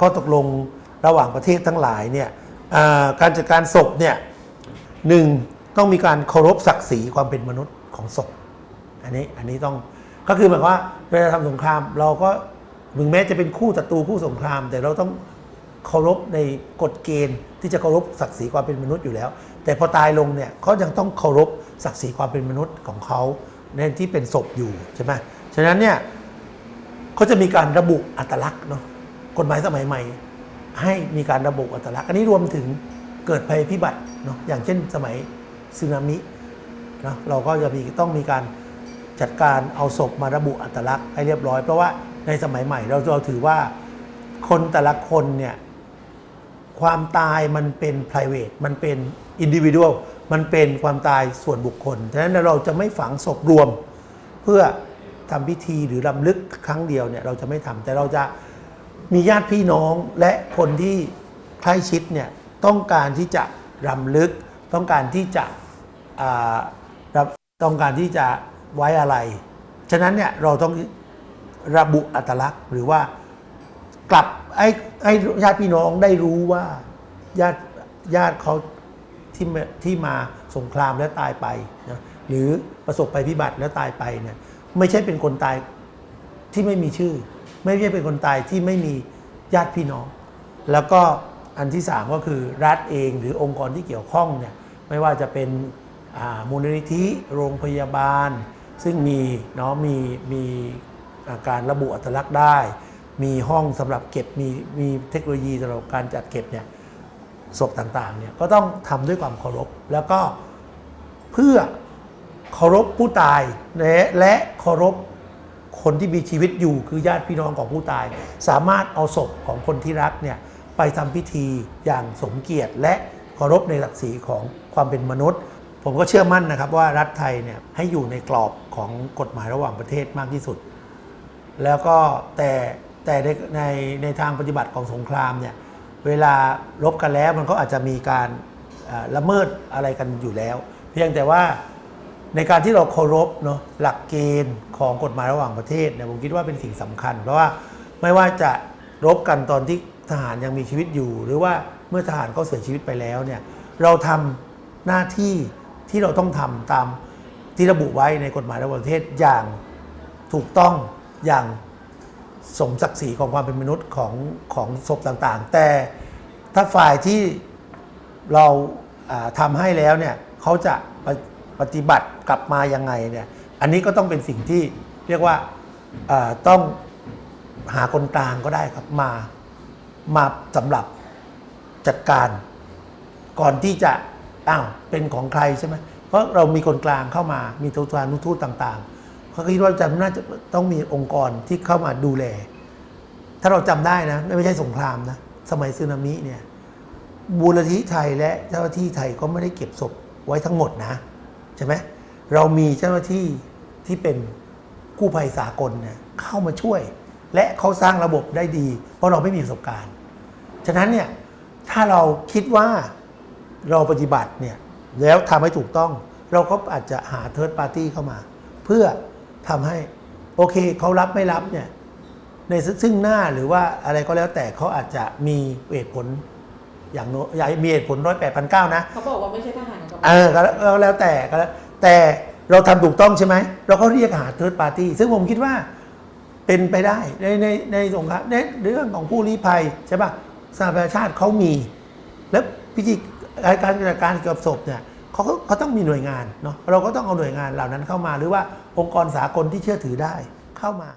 ข้อตกลงระหว่างประเทศทั้งหลายเนี่ยการจัดการศพเนี่ยหนึ่งต้องมีการเคารพศักดิ์ศรีความเป็นมนุษย์ของศพอันนี้อันนี้ต้องก็คือหมายว่าเวลาทำสงครามเราก็ถึงแม้จะเป็นคู่ศัตรูคู่สงคราม แต่เราต้องเคารพในกฎเกณฑ์ที่จะเคารพศักดิ์ศรีความเป็นมนุษย์อยู่แล้ว แต่พอตายลงเนี่ยเขายังต้องเคารพศักดิ์ศรีความเป็นมนุษย์ของเขาในที่เป็นศพอยู่ใช่ไหมฉะนั้นเนี่ยเขาจะมีการระบุอัตลักษณ์เนาะ กฎหมายสมัยใหม่ ให้มีการระบุอัตลักษณ์อันนี้รวมถึงเกิดภัยพิบัติเนาะอย่างเช่นสมัยสึนามิเนาะเราก็จะมีต้องมีการจัดการเอาศพมาระบุอัตลักษณ์ให้เรียบร้อย เพราะว่าในสมัยใหม่เราเราถือว่าคนแต่ละคนเนี่ยความตายมันเป็น private มันเป็น individual มันเป็นความตายส่วนบุคคลฉะนั้นเราจะไม่ฝังศพรวม เพื่อทำพิธีหรือรำลึกครั้งเดียวเนี่ยเราจะไม่ทำแต่เราจะ มีญาติพี่น้องและคนที่ใกล้ชิดเนี่ยต้องการที่จะรำลึก ต้องการที่จะต้องการที่จะไว้อะไร ฉะนั้นเนี่ยเราต้องระบุอัตลักษณ์หรือว่ากลับให้ให้ญาติพี่น้องได้รู้ว่าญาติญาติเขาที่มาที่มาสงครามแล้วตายไปนะหรือประสบภัยพิบัติแล้วตายไปเนี่ยไม่ใช่เป็นคนตายที่ไม่มีชื่อ ไม่ใช่เป็นคนตายที่ไม่มีญาติพี่น้อง แล้วก็อันที่สามก็คือรัฐเองหรือองค์กรที่เกี่ยวข้องเนี่ยไม่ว่าจะเป็นมูลนิธิโรงพยาบาล ซึ่งมีเนาะมีมีการระบุอัตลักษณ์ได้ มีห้องสำหรับเก็บมีมีเทคโนโลยีสำหรับการจัดเก็บเนี่ยศพต่างๆเนี่ยก็ต้องทำด้วยความเคารพ แล้วก็เพื่อเคารพผู้ตายและและเคารพ คนที่มีชีวิตอยู่คือญาติพี่น้องของผู้ตาย สามารถเอาศพของคนที่รักเนี่ยไปทำพิธีอย่างสมเกียรติ และเคารพในหลักดิ์ศรีของความเป็นมนุษย์ ผมก็เชื่อมั่นนะครับว่ารัฐไทยเนี่ยให้อยู่ในกรอบของกฎหมายระหว่างประเทศมากที่สุด แล้วก็แต่แต่ในในในทางปฏิบัติของสงครามเนี่ยเวลารบกันแล้วมันก็อาจจะมีการละเมิดอะไรกันอยู่แล้ว เพียงแต่ว่า ในการที่เราเคารพเนาะหลักเกณฑ์ของกฎหมายระหว่างประเทศเนี่ยผมคิดว่าเป็นสิ่งสำคัญ เพราะว่าไม่ว่าจะรบกันตอนที่ทหารยังมีชีวิตอยู่ หรือว่าเมื่อทหารเขาเสียชีวิตไปแล้วเนี่ยเราทำหน้าที่ที่เราต้องทำตามที่ระบุไว้ในกฎหมายระหว่างประเทศอย่างถูกต้องอย่างสมศักดิ์ศรีของความเป็นมนุษย์ของของศพต่างๆ แต่ถ้าฝ่ายที่เราทำาให้แล้วเนี่ยเขาจะ ปฏิบัติกลับมายังไงเนี่ยอันนี้ก็ต้องเป็นสิ่งที่เรียกว่าต้องหาคนกลางก็ได้ครับมามาสำหรับจัดการก่อนที่จะอ้าวเป็นของใครใช่ไหมเพราะเรามีคนกลางเข้ามามีทูตานุทูตต่างๆเขาคิดว่าจะน่าจะต้องมีองค์กรที่เข้ามาดูแล ถ้าเราจำได้นะ ไม่ใช่สงครามนะ สมัยสึนามิเนี่ยบูรณิธิไทยและเจ้าหน้าที่ไทยก็ไม่ได้เก็บศพไว้ทั้งหมดนะ ใช่ไหมเรามีเจ้าหน้าที่ที่เป็นกู้ภัยสากลเนี่ยเข้ามาช่วย และเขาสร้างระบบได้ดี เพราะเราไม่มีประสบการณ์ ฉะนั้นเนี่ยถ้าเราคิดว่าเราปฏิบัติเนี่ยแล้วทำให้ถูกต้อง เราก็อาจจะหาเทิร์ดปาร์ตี้เข้ามา เพื่อทำให้โอเคเขารับไม่รับเนี่ยในซึ่งหน้าหรือว่าอะไรก็แล้วแต่เขาอาจจะมีเหตุผล อย่างโน้อย่างมีเหตุผลร้อยแปดพันเก้านะเขาบอกว่าไม่ใช่ทหารกับเออก็แล้วก็แล้วแต่ก็แล้วแต่เราทำถูกต้องใช่ไหม เราก็เรียกหาเทิร์ดปาร์ตี้ซึ่งผมคิดว่าเป็นไปได้ในในในสงครามในเรื่องของผู้ลี้ภัยใช่ป่ะสหประชาชาติเขามี แล้วพิธีการจัดการเกี่ยวกับศพเนี่ยเขาก็เขาต้องมีหน่วยงานเนาะเราก็ต้องเอาหน่วยงานเหล่านั้นเข้ามา หรือว่าองค์กรสากลที่เชื่อถือได้เข้ามา